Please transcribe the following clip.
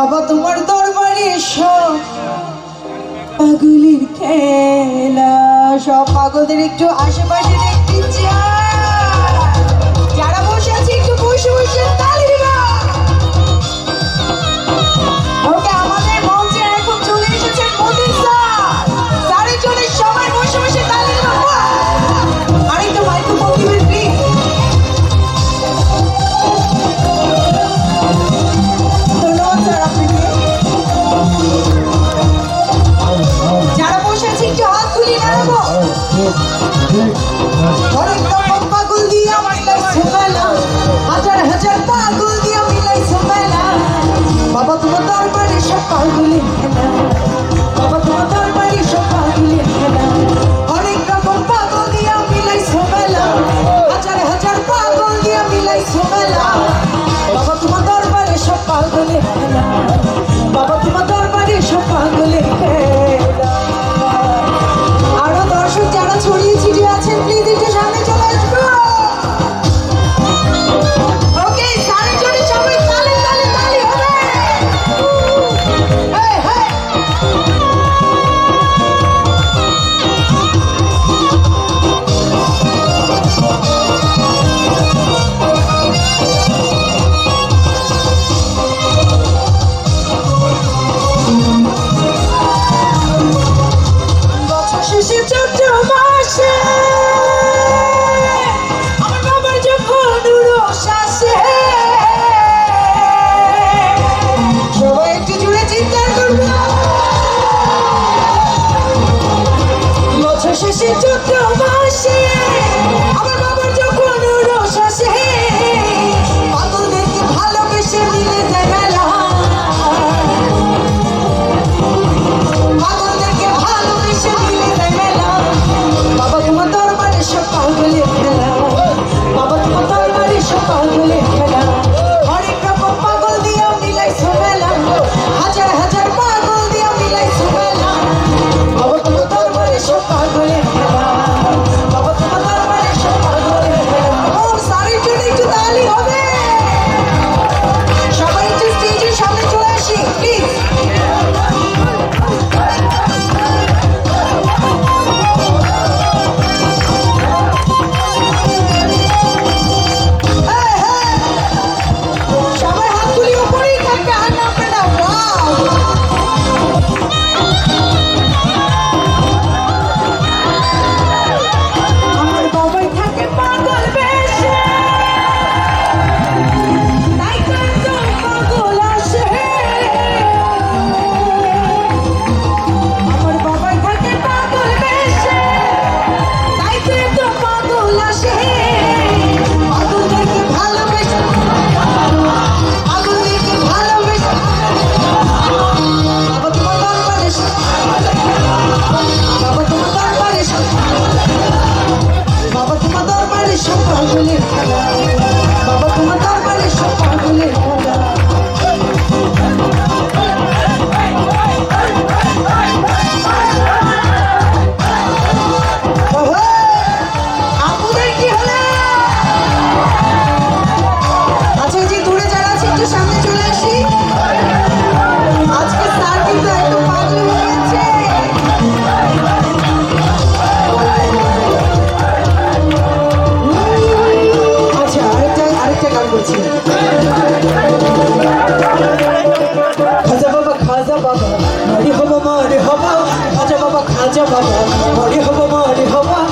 বাবা তোমার দরবারে সব পাগলের খেলা সব পাগলদের একটু আশেপাশে দেখতে চাই। What? promotion. I'm a খাজা বাবা হরি হব হরি হবা। খাজা বাবা খাজা বাবা হরি হব হরি হবা।